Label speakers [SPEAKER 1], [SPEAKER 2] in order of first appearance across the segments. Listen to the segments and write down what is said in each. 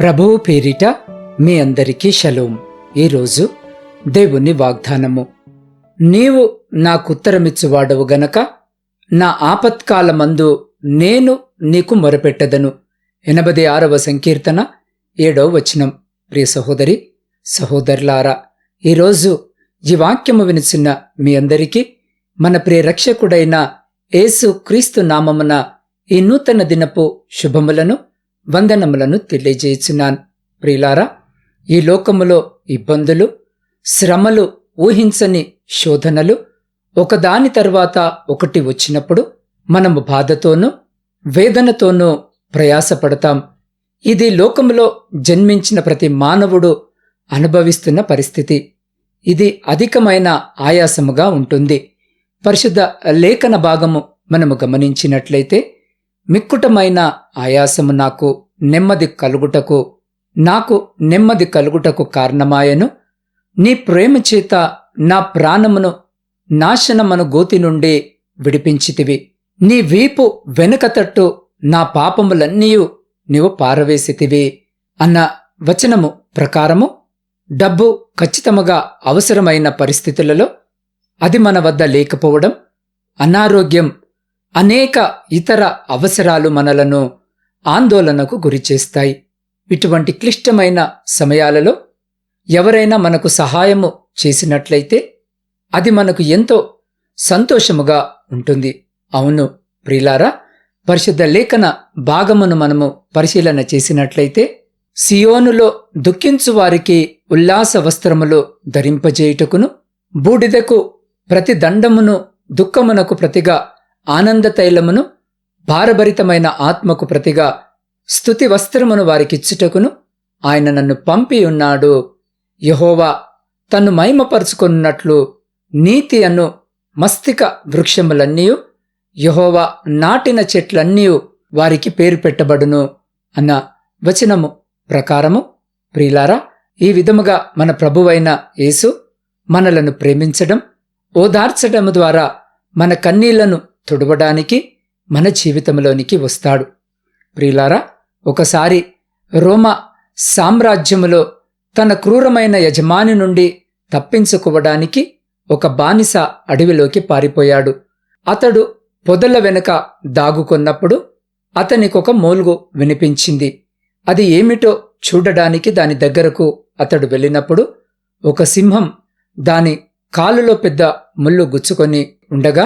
[SPEAKER 1] ప్రభువు పేరిట మీ అందరికీ షలోం. ఈరోజు దేవుని వాగ్దానము. నీవు నాకుత్తరమిచ్చువాడవు గనక నా ఆపత్కాలమందు నేను నీకు మొరపెట్టదను. ఎనభై ఆరవ సంకీర్తన ఏడవ వచనం. ప్రియ సహోదరి సహోదరులారా ఈరోజు ఈ వాక్యము వినిచిన మీ అందరికీ మన ప్రియ రక్షకుడైన యేసు క్రీస్తు నామమున ఈ నూతన దినపు శుభములను వందనములను తెలియజేయుచున్నాను. ప్రియులారా ఈ లోకములో ఇబ్బందులు శ్రమలు ఊహించని శోధనలు ఒకదాని తర్వాత ఒకటి వచ్చినప్పుడు మనము బాధతోనూ వేదనతోనూ ప్రయాసపడతాం. ఇది లోకములో జన్మించిన ప్రతి మానవుడు అనుభవిస్తున్న పరిస్థితి. ఇది అధికమైన ఆయాసముగా ఉంటుంది. పరిశుద్ధ లేఖన భాగము మనము గమనించినట్లయితే మిక్కుటమైన ఆయాసము నాకు నెమ్మది కలుగుటకు నాకు నెమ్మది కలుగుటకు కారణమాయను. నీ ప్రేమ చేత నా ప్రాణమును నాశనమను గోతి నుండి విడిపించితివి. నీ వీపు వెనుక తట్టు నా పాపములన్నీయు నీవు పారవేసితివి అన్న వచనము ప్రకారము డబ్బు ఖచ్చితముగా అవసరమైన పరిస్థితులలో అది మన వద్ద లేకపోవడం అనారోగ్యం అనేక ఇతర అవసరాలు మనలను ఆందోళనకు గురిచేస్తాయి. ఇటువంటి క్లిష్టమైన సమయాలలో ఎవరైనా మనకు సహాయము చేసినట్లయితే అది మనకు ఎంతో సంతోషముగా ఉంటుంది. అవును ప్రిలారా పరిశుద్ధ లేఖన భాగమును మనము పరిశీలన చేసినట్లయితే సియోనులో దుఃఖించు వారికి ఉల్లాస వస్త్రములు ధరింపజేయుటకును బూడిదకు ప్రతి దండమును దుఃఖమునకు ప్రతిగా ఆనంద తైలమును భారభరితమైన ఆత్మకు ప్రతిగా స్థుతి వస్త్రమును వారికిచ్చుటకును ఆయన నన్ను పంపి ఉన్నాడు. యహోవా తన్ను మహిమపరుచుకున్నట్లు నీతి అను మస్తిక వృక్షములన్నీ యహోవా నాటిన చెట్లన్నీ వారికి పేరు పెట్టబడును అన్న వచనము ప్రకారము. ప్రియులారా ఈ విధముగా మన ప్రభువైన యేసు మనలను ప్రేమించడం ఓదార్చడం ద్వారా మన కన్నీళ్ళను తుడవడానికి మన జీవితంలోనికి వస్తాడు. ప్రియులారా ఒకసారి రోమా సామ్రాజ్యములో తన క్రూరమైన యజమాని నుండి తప్పించుకోవడానికి ఒక బానిస అడవిలోకి పారిపోయాడు. అతడు పొదల వెనుక దాగుకొన్నప్పుడు అతనికొక మోల్గు వినిపించింది. అది ఏమిటో చూడడానికి దాని దగ్గరకు అతడు వెళ్ళినప్పుడు ఒక సింహం దాని కాలులో పెద్ద ముళ్ళు గుచ్చుకొని ఉండగా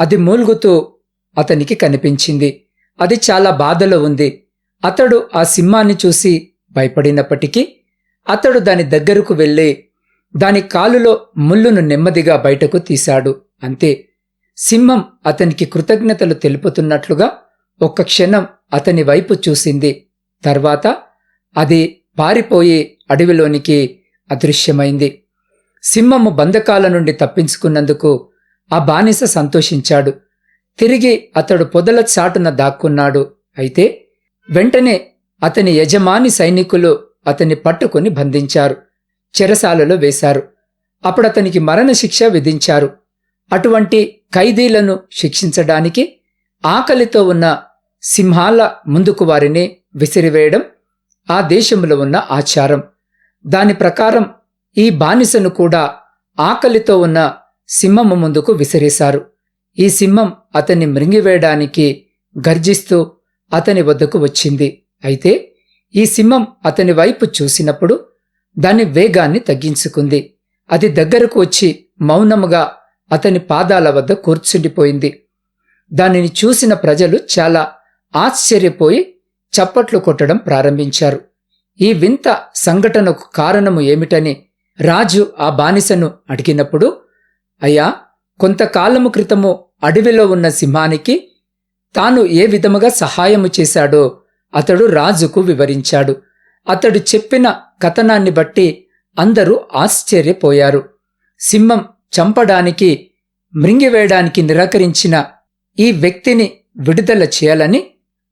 [SPEAKER 1] అది మూల్గుతూ అతనికి కనిపించింది. అది చాలా బాధలో ఉంది. అతడు ఆ సింహాన్ని చూసి భయపడినప్పటికీ అతడు దాని దగ్గరకు వెళ్ళి దాని కాలులో ముళ్ళును నెమ్మదిగా బయటకు తీశాడు. అంతే. సింహం అతనికి కృతజ్ఞతలు తెలుపుతున్నట్లుగా ఒక్క క్షణం అతని వైపు చూసింది. తర్వాత అది పారిపోయి అడవిలోనికి అదృశ్యమైంది. సింహము బంధకాల నుండి తప్పించుకున్నందుకు ఆ బానిస సంతోషించాడు. తిరిగి అతడు పొదల చాటున దాక్కున్నాడు. అయితే వెంటనే అతని యజమాని సైనికులు అతన్ని పట్టుకుని బంధించారు. చెరసాలలో వేశారు. అప్పుడు అతనికి మరణశిక్ష విధించారు. అటువంటి ఖైదీలను శిక్షించడానికి ఆకలితో ఉన్న సింహాల ముందుకు వారిని విసిరివేయడం ఆ దేశంలో ఉన్న ఆచారం. దాని ప్రకారం ఈ బానిసను కూడా ఆకలితో ఉన్న సింహము ముందుకు విసిరేశారు. ఈ సింహం అతన్ని మృంగివేయడానికి గర్జిస్తూ అతని వద్దకు వచ్చింది. అయితే ఈ సింహం అతని వైపు చూసినప్పుడు దాని వేగాన్ని తగ్గించుకుంది. అది దగ్గరకు వచ్చి మౌనముగా అతని పాదాల వద్ద కూర్చుండిపోయింది. దానిని చూసిన ప్రజలు చాలా ఆశ్చర్యపోయి చప్పట్లు కొట్టడం ప్రారంభించారు. ఈ వింత సంఘటనకు కారణము ఏమిటని రాజు ఆ బానిసను అడిగినప్పుడు అయ్యా కొంతకాలము క్రితము అడవిలో ఉన్న సింహానికి తాను ఏ విధముగా సహాయము చేశాడో అతడు రాజుకు వివరించాడు. అతడు చెప్పిన కథనాన్ని బట్టి అందరూ ఆశ్చర్యపోయారు. సింహం చంపడానికి మృంగివేయడానికి నిరాకరించిన ఈ వ్యక్తిని విడుదల చేయాలని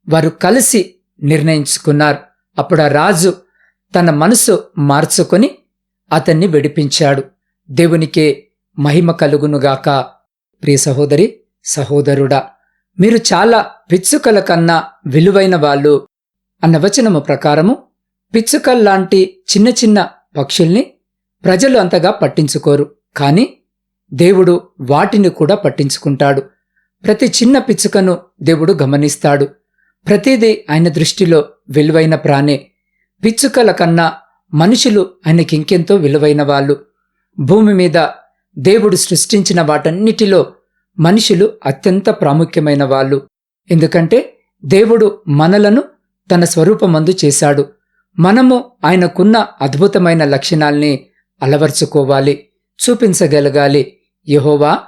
[SPEAKER 1] వారు కలిసి నిర్ణయించుకున్నారు. అప్పుడు ఆ రాజు తన మనసు మార్చుకొని అతన్ని విడిపించాడు. దేవునికే మహిమ కలుగునుగాక. ప్రియ సహోదరి సహోదరుడా మీరు చాలా పిచ్చుకల కన్నా విలువైన వాళ్ళు. అన్న వచనము ప్రకారము పిచ్చుకల్లాంటి చిన్న చిన్న పక్షుల్ని ప్రజలు అంతగా పట్టించుకోరు. కాని దేవుడు వాటిని కూడా పట్టించుకుంటాడు. ప్రతి చిన్న పిచ్చుకను దేవుడు గమనిస్తాడు. ప్రతిదీ ఆయన దృష్టిలో విలువైన ప్రాణే. పిచ్చుకల కన్నా మనుషులు ఆయనకింకెంతో విలువైన వాళ్ళు. భూమి మీద దేవుడు సృష్టించిన వాటన్నిటిలో మనుషులు అత్యంత ప్రాముఖ్యమైన వాళ్ళు. ఎందుకంటే దేవుడు మనలను తన స్వరూపమందు చేశాడు. మనము ఆయనకున్న అద్భుతమైన లక్షణాల్ని అలవర్చుకోవాలి చూపించగలగాలి. యహోవా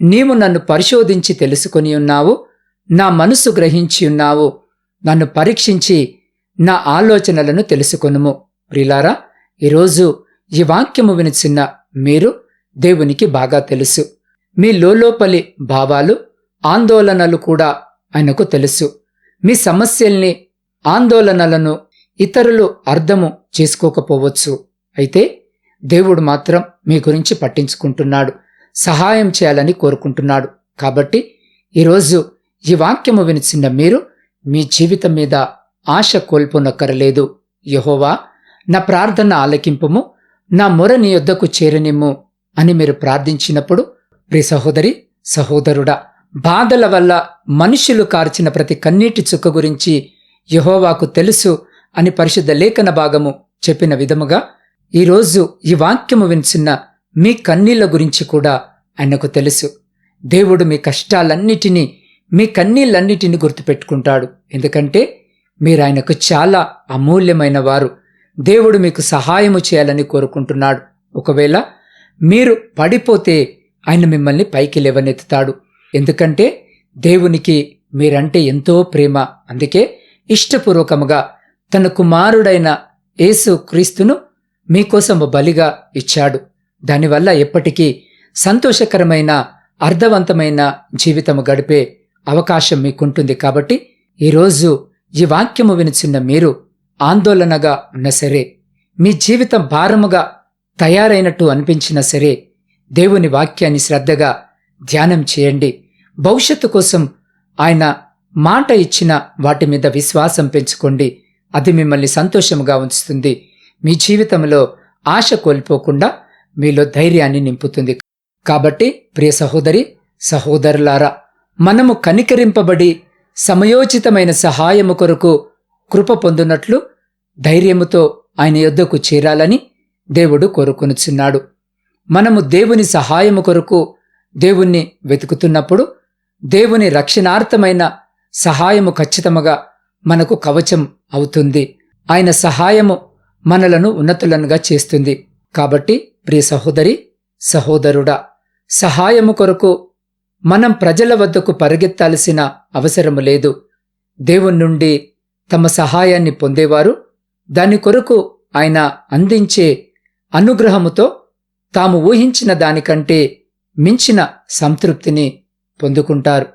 [SPEAKER 1] నీవు నన్ను పరిశోధించి తెలుసుకొని ఉన్నావు నా మనసు గ్రహించి ఉన్నావు నన్ను పరీక్షించి నా ఆలోచనలను తెలుసుకొనుము. ప్రిలారా ఈరోజు ఈ వాక్యము వినిచిన్న మీరు దేవునికి బాగా తెలుసు. మీ లోలోపలి భావాలు ఆందోళనలు కూడా ఆయనకు తెలుసు. మీ సమస్యల్ని ఆందోళనలను ఇతరులు అర్థము చేసుకోకపోవచ్చు. అయితే దేవుడు మాత్రం మీ గురించి పట్టించుకుంటున్నాడు. సహాయం చేయాలని కోరుకుంటున్నాడు. కాబట్టి ఈరోజు ఈ వాక్యము వినిచిన మీరు మీ జీవితం మీద ఆశ కోల్పోనక్కరలేదు. యహోవా నా ప్రార్థన ఆలకింపుము నా మొర నీ యొద్దకు చేరనిమ్ము. అని మీరు ప్రార్థించినప్పుడు ప్రి సహోదరి సహోదరుడా బాధల వల్ల మనుషులు కార్చిన ప్రతి కన్నీటి చుక్క గురించి యహోవాకు తెలుసు అని పరిశుద్ధ లేఖన భాగము చెప్పిన విధముగా ఈరోజు ఈ వాక్యము వినిచిన మీ కన్నీళ్ళ గురించి కూడా ఆయనకు తెలుసు. దేవుడు మీ కష్టాలన్నిటినీ మీ కన్నీళ్ళన్నిటిని గుర్తుపెట్టుకుంటాడు. ఎందుకంటే మీరు ఆయనకు చాలా అమూల్యమైన వారు. దేవుడు మీకు సహాయము చేయాలని కోరుకుంటున్నాడు. ఒకవేళ మీరు పడిపోతే ఆయన మిమ్మల్ని పైకి లేవనెత్తుతాడు. ఎందుకంటే దేవునికి మీరంటే ఎంతో ప్రేమ. అందుకే ఇష్టపూర్వకముగా తన కుమారుడైన యేసు క్రీస్తును మీకోసం బలిగా ఇచ్చాడు. దానివల్ల ఎప్పటికీ సంతోషకరమైన అర్థవంతమైన జీవితము గడిపే అవకాశం మీకుంటుంది కాబట్టి ఈరోజు ఈ వాక్యము వినిచిన్న మీరు ఆందోళనగా ఉన్న సరే మీ జీవితం భారముగా తయారైనట్టు అనిపించినా సరే దేవుని వాక్యాన్ని శ్రద్ధగా ధ్యానం చేయండి. భవిష్యత్తు కోసం ఆయన మాట ఇచ్చిన వాటి మీద విశ్వాసం పెంచుకోండి. అది మిమ్మల్ని సంతోషముగా ఉంచుతుంది. మీ జీవితంలో ఆశ కోల్పోకుండా మీలో ధైర్యాన్ని నింపుతుంది. కాబట్టి ప్రియ సహోదరి సహోదరులారా మనము కనికరింపబడి సమయోచితమైన సహాయము కొరకు కృప పొందునట్లు ధైర్యముతో ఆయన యొద్దకు చేరాలని దేవుడు కోరుకొనుచున్నాడు. మనము దేవుని సహాయము కొరకు దేవుణ్ణి వెతుకుతున్నప్పుడు దేవుని రక్షణార్థమైన సహాయము ఖచ్చితముగా మనకు కవచం అవుతుంది. ఆయన సహాయము మనలను ఉన్నతులనుగా చేస్తుంది. కాబట్టి ప్రియ సహోదరి సహోదరుడా సహాయము కొరకు మనం ప్రజల వద్దకు పరిగెత్తాల్సిన అవసరము లేదు. దేవుని నుండి తమ సహాయాన్ని పొందేవారు దాని కొరకు ఆయన అందించే అనుగ్రహముతో తాము ఊహించిన దానికంటే మించిన సంతృప్తిని పొందుకుంటారు.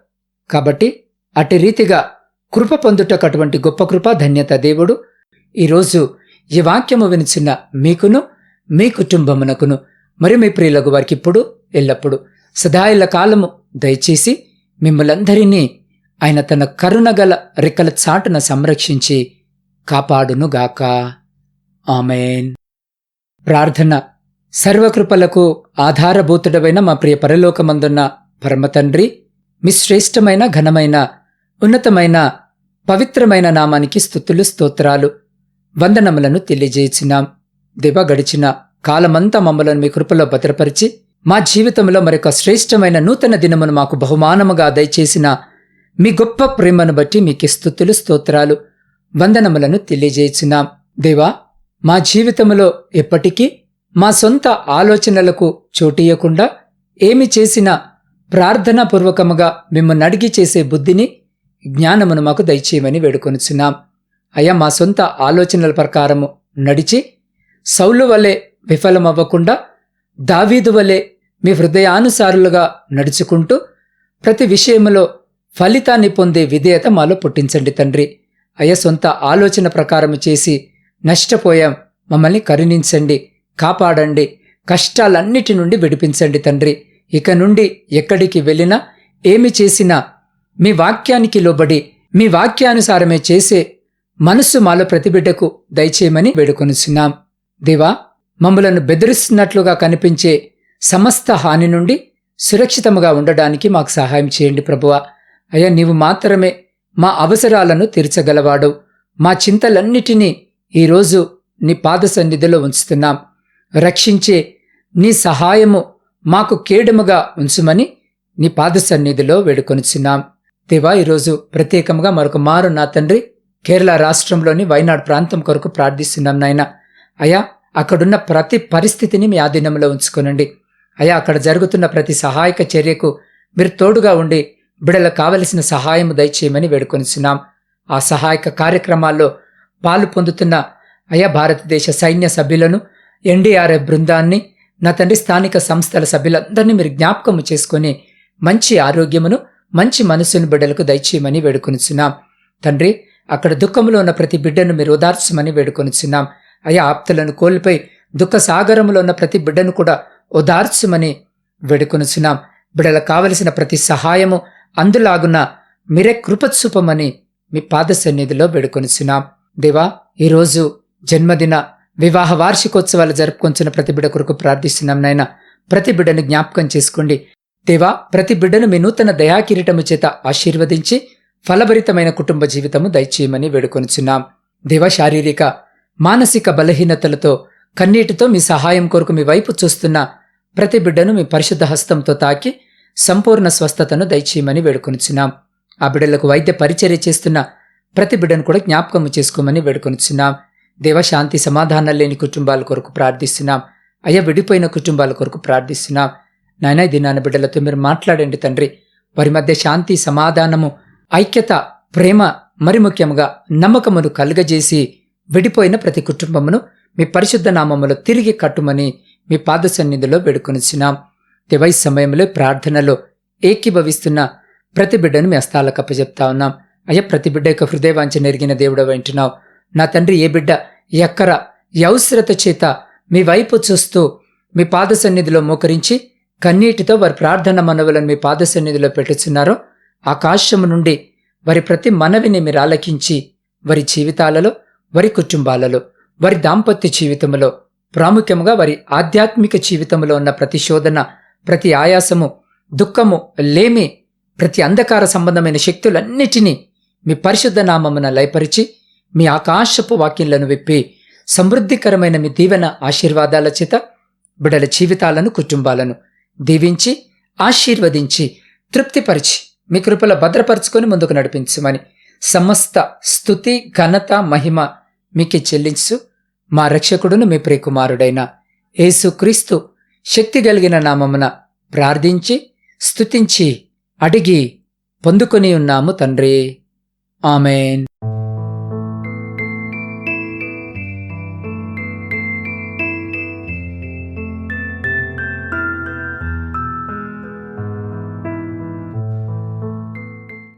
[SPEAKER 1] కాబట్టి అటు రీతిగా కృప పొందుటకు అటువంటి గొప్ప కృప ధన్యత దేవుడు. ఈరోజు ఈ వాక్యము వినిచిన మీకును మీ కుటుంబమునకును మరి మీ ప్రియులకు వారికి ఇప్పుడు ఎల్లప్పుడు సదాయిల కాలము దయచేసి మిమ్మలందరినీ ఆయన తన కరుణగల రెక్కల చాటున సంరక్షించి కాపాడునుగాక. ఆమెన్. ప్రార్థన. సర్వకృపలకు ఆధారభూతుడమైన మా ప్రియ పరలోకమందున్న పరమతండ్రి మీ శ్రేష్టమైన ఘనమైన ఉన్నతమైన పవిత్రమైన నామానికి స్థుతులు స్తోత్రాలు వందనములను తెలియజేసినాం. దివ గడిచిన కాలమంతా మమ్మలను మీ కృపలో భద్రపరిచి మా జీవితంలో మరొక శ్రేష్టమైన నూతన దినమును మాకు బహుమానముగా దయచేసిన మీ గొప్ప ప్రేమను బట్టి మీకు స్థుతులు స్తోత్రాలు వందనములను తెలియజేసినాం. దేవా మా జీవితంలో ఎప్పటికీ మా సొంత ఆలోచనలకు చోటియకుండా ఏమి చేసినా ప్రార్థనాపూర్వకముగా మిమ్మల్ని అడిగి చేసే బుద్ధిని జ్ఞానమును మాకు దయచేయమని వేడుకొనుచున్నాం. అయ్యా మా సొంత ఆలోచనల ప్రకారము నడిచి సౌలు వలె విఫలమవ్వకుండా దావీదు వలె మీ హృదయానుసారులుగా నడుచుకుంటూ ప్రతి విషయంలో ఫలితాన్ని పొందే విధేయత మాలో పుట్టించండి తండ్రి. అయ్యా సొంత ఆలోచన ప్రకారం చేసి నష్టపోయాం. మమ్మల్ని కరుణించండి కాపాడండి. కష్టాలన్నిటి నుండి విడిపించండి తండ్రి. ఇక నుండి ఎక్కడికి వెళ్ళినా ఏమి చేసినా మీ వాక్యానికి లోబడి మీ వాక్యానుసారమే చేసే మనస్సు మాలో ప్రతిబిడ్డకు దయచేయమని వేడుకొనుచున్నాం. దేవా మమ్మలను బెదిరిస్తున్నట్లుగా కనిపించే సమస్త హాని నుండి సురక్షితముగా ఉండడానికి మాకు సహాయం చేయండి ప్రభువా. అయ్యా నీవు మాత్రమే మా అవసరాలను తీర్చగలవాడు. మా చింతలన్నిటినీ ఈరోజు నీ పాద సన్నిధిలో ఉంచుతున్నాం. రక్షించే నీ సహాయము మాకు కేడముగా ఉంచుమని నీ పాద సన్నిధిలో వేడుకొనిచున్నాం. దేవా ఈరోజు ప్రత్యేకంగా మరొక మారు నా తండ్రి కేరళ రాష్ట్రంలోని వైనాడ్ ప్రాంతం కొరకు ప్రార్థిస్తున్నాం నాయన. అయా అక్కడున్న ప్రతి పరిస్థితిని మీ ఆధీనంలో ఉంచుకోనండి. అయా అక్కడ జరుగుతున్న ప్రతి సహాయక చర్యకు మీరు తోడుగా ఉండి బిడలకు కావలసిన సహాయం దయచేయమని వేడుకొనిచున్నాం. ఆ సహాయక కార్యక్రమాల్లో పాలు పొందుతున్న అయా భారతదేశ సైన్య సభ్యులను ఎన్డీఆర్ఎఫ్ బృందాన్ని నా తండ్రి స్థానిక సంస్థల సభ్యులందరినీ మీరు జ్ఞాపకము చేసుకొని మంచి ఆరోగ్యమును మంచి మనసును బిడ్డలకు దయచేయమని వేడుకొనిచున్నాం. తండ్రి అక్కడ దుఃఖంలో ఉన్న ప్రతి బిడ్డను మీరు ఓదార్చమని వేడుకొనిచున్నాం. అయా ఆప్తులను కోల్పోయి దుఃఖ సాగరంలో ఉన్న ప్రతి బిడ్డను కూడా ఓదార్చుమని వేడుకొనిచున్నాం. బిడ్డలకు కావలసిన ప్రతి సహాయము అందులాగున్న మీరే కృపచూపమని మీ పాద సన్నిధిలో వేడుకొనిచున్నాం. దేవా ఈరోజు జన్మదిన వివాహ వార్షికోత్సవాలు జరుపుకొంచిన ప్రతి బిడ్డ కొరకు ప్రార్థిస్తున్నాం నాయన. ప్రతి బిడ్డను జ్ఞాపకం చేసుకోండి. దేవా ప్రతి బిడ్డను మీ నూతన దయాకిరీటము చేత ఆశీర్వదించి ఫలభరితమైన కుటుంబ జీవితము దయచేయమని వేడుకొనుచున్నాం. దేవ శారీరక మానసిక బలహీనతలతో కన్నీటితో మీ సహాయం కొరకు మీ వైపు చూస్తున్న ప్రతి బిడ్డను మీ పరిశుద్ధ హస్తంతో తాకి సంపూర్ణ స్వస్థతను దయచేయమని వేడుకొనుచున్నాం. ఆ బిడ్డలకు వైద్య పరిచర్య చేస్తున్న ప్రతి బిడ్డను కూడా జ్ఞాపకం చేసుకోమని వేడుకొనుచున్నాం. దేవ శాంతి సమాధానం లేని కుటుంబాల కొరకు ప్రార్థిస్తున్నాం. అయ్యా విడిపోయిన కుటుంబాల కొరకు ప్రార్థిస్తున్నాం. నాయన దినాన బిడ్డలతో మీరు మాట్లాడండి తండ్రి. వారి మధ్య శాంతి సమాధానము ఐక్యత ప్రేమ మరి ముఖ్యంగా నమ్మకమును కలుగజేసి విడిపోయిన ప్రతి కుటుంబమును మీ పరిశుద్ధ నామములో తిరిగి కట్టుమని మీ పాద సన్నిధిలో వేడుకొనిచ్చినాం దివై సమయంలో ప్రార్థనలో ఏకీభవిస్తున్న ప్రతి బిడ్డను మీ హస్తాలకు అప్పచెప్తా ఉన్నాం. అయ్యా ప్రతి బిడ్డ యొక్క హృదయవాంఛ నెరిగిన దేవుడు వింటున్నావు నా తండ్రి ఏ బిడ్డ ఎక్కర యవసరత చేత మీ వైపు చూస్తూ మీ పాద సన్నిధిలో మోకరించి కన్నీటితో వారి ప్రార్థన మనవులను మీ పాద సన్నిధిలో పెట్టుచున్నారో. ఆకాశము నుండి వారి ప్రతి మనవిని మీరు ఆలకించి వారి జీవితాలలో వారి కుటుంబాలలో వారి దాంపత్య జీవితంలో ప్రాముఖ్యంగా వారి ఆధ్యాత్మిక జీవితంలో ఉన్న ప్రతి శోధన ప్రతి ఆయాసము దుఃఖము లేమి ప్రతి అంధకార సంబంధమైన శక్తులన్నిటినీ మీ పరిశుద్ధ నామమున లయపరిచి మీ ఆకాశపు వాక్యంలను విప్పి సమృద్ధికరమైన మీ దీవెన ఆశీర్వాదాల చేత బిడల జీవితాలను కుటుంబాలను దీవించి ఆశీర్వదించి తృప్తిపరిచి మీ కృపల భద్రపరుచుకొని ముందుకు నడిపించమని సమస్త స్థుతి ఘనత మహిమ మీకే చెల్లించు. మా రక్షకుడును మీ ప్రియకుమారుడైన యేసుక్రీస్తు శక్తి కలిగిన నామమున ప్రార్థించి స్తుతించి అడిగి పొందుకొని ఉన్నాము తండ్రి. ఆమెన్